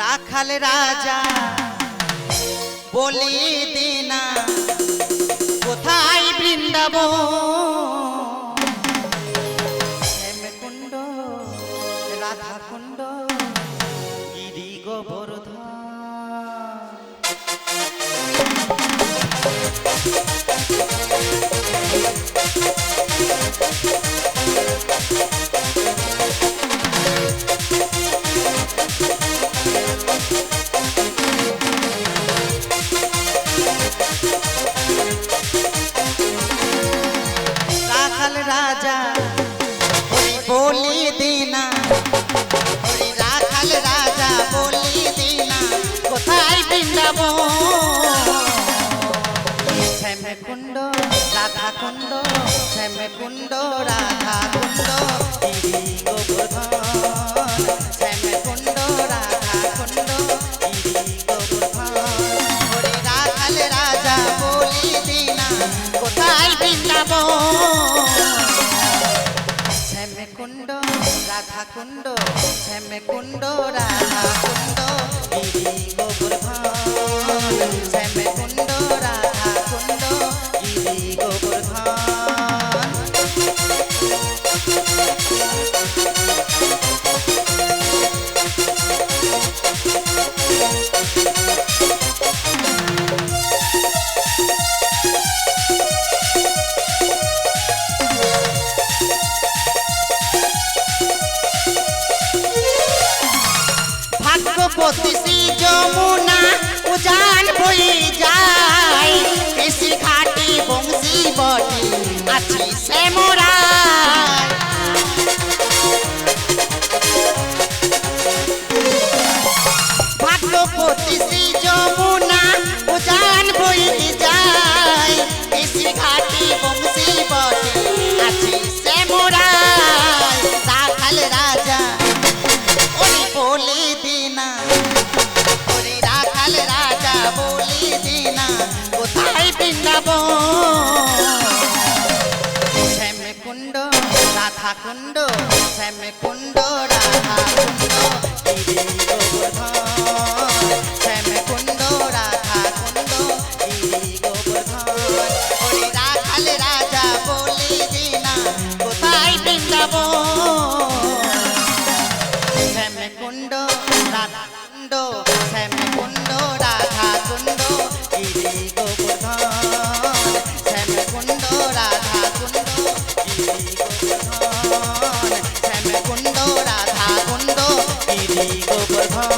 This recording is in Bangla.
রাখাল রাজা বলি দিনা কোথায় বৃন্দাব কুণ্ড রাধা কুণ্ড গিরি গোবর্ধন। রাখাল রাজা, ওই বলি দিনা। ওই রাখাল রাজা, বলি দিনা। কোথায় বৃন্দাব কুণ্ড রাধা কুণ্ড শ্যামে কুণ্ড রাধা কুণ্ড রাধা কুণ্ড শ্যামে কুণ্ড রাধা কুণ্ড ভাগ্যবতী শ্রী যমুনা উজান বই যায়। কৃষি ঘাটি বংশী বটি আছি শ্যামরায় বৃন্দাব শ্যামে কুণ্ড, রাধা কুণ্ড শ্যামে কুণ্ড, রাধা কুণ্ড গিরি গোবর্ধন শ্যামে কুণ্ড, রাধা কুণ্ড গোবর্ধন রাখাল রাজা বলি দিনা, কোথায় বৃন্দাব শ্যামে কুণ্ড, রাধা কুণ্ড গিরি গোবর্ধন